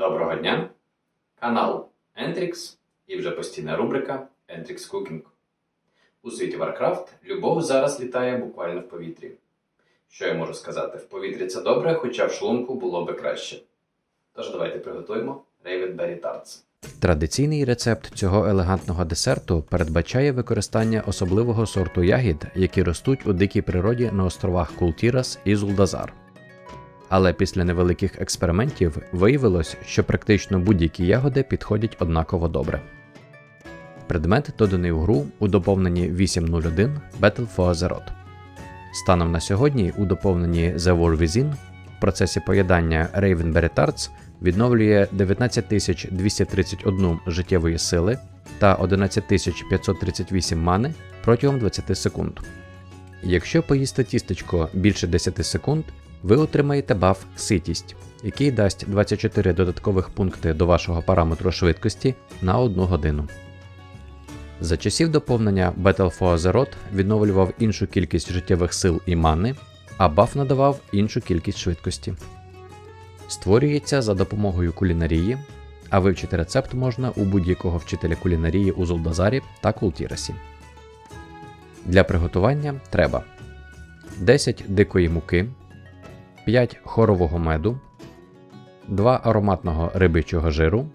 Доброго дня! Канал Entrix і вже постійна рубрика Entrix Cooking. У світі Warcraft любов зараз літає буквально в повітрі. Що я можу сказати? В повітрі це добре, хоча в шлунку було би краще. Тож давайте приготуємо Raven Berry Tarts. Традиційний рецепт цього елегантного десерту передбачає використання особливого сорту ягід, які ростуть у дикій природі на островах Култірас і Зулдазар. Але після невеликих експериментів виявилось, що практично будь-які ягоди підходять однаково добре. Предмет доданий в гру у доповненні 8.01 Battle for Azeroth. Станом на сьогодні у доповненні The War Within в процесі поєднання Ravenberry Tarts відновлює 19231 життєвої сили та 11538 мани протягом 20 секунд. Якщо поїсти тістечко більше 10 секунд, ви отримаєте баф Ситість, який дасть 24 додаткових пункти до вашого параметру швидкості на 1 годину. За часів доповнення Battle for Azeroth відновлював іншу кількість життєвих сил і мани, а баф надавав іншу кількість швидкості. Створюється за допомогою кулінарії, а вивчити рецепт можна у будь-якого вчителя кулінарії у Золдазарі та Култірасі. Для приготування треба 10 дикої муки, 5 хорового меду, 2 ароматного рибичого жиру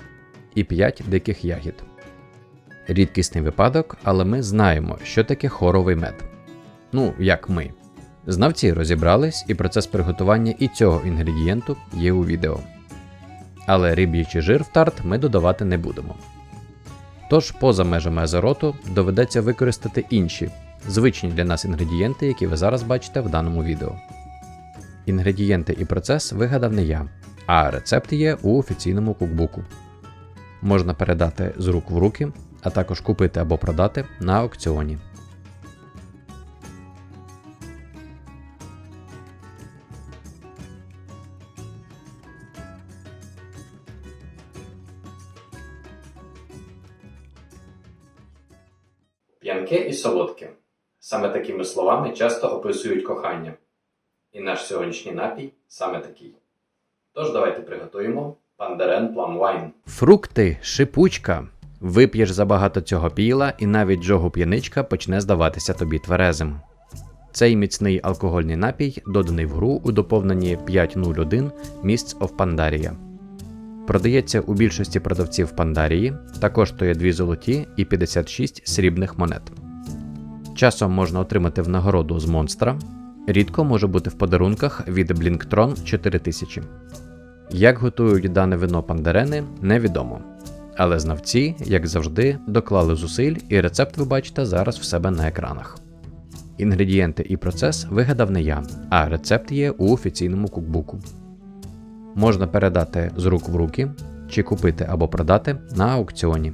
і 5 диких ягід. Рідкісний випадок, але ми знаємо, що таке хоровий мед. Ну, як ми. Знавці розібрались, і процес приготування і цього інгредієнту є у відео. Але риб'ячий жир в тарт ми додавати не будемо. Тож, поза межами азероту доведеться використати інші, звичні для нас інгредієнти, які ви зараз бачите в даному відео. Інгредієнти і процес вигадав не я, а рецепт є у офіційному кукбуку. Можна передати з рук в руки, а також купити або продати на аукціоні. П'янке і солодке. Саме такими словами часто описують кохання. І наш сьогоднішній напій саме такий. Тож давайте приготуємо Пандерен Wine. Фрукти, шипучка. Вип'єш забагато цього піла, і навіть джогу п'яничка почне здаватися тобі тверезим. Цей міцний алкогольний напій доданий в гру у доповненні 5.01 Mists of Pandaria. Продається у більшості продавців Пандарії та коштує 2 золоті і 56 срібних монет. Часом можна отримати в нагороду з монстра, рідко може бути в подарунках від Blinktron 4000. Як готують дане вино пандерени, невідомо. Але знавці, як завжди, доклали зусиль, і рецепт ви бачите зараз в себе на екранах. Інгредієнти і процес вигадав не я, а рецепт є у офіційному кукбуку. Можна передати з рук в руки чи купити або продати на аукціоні.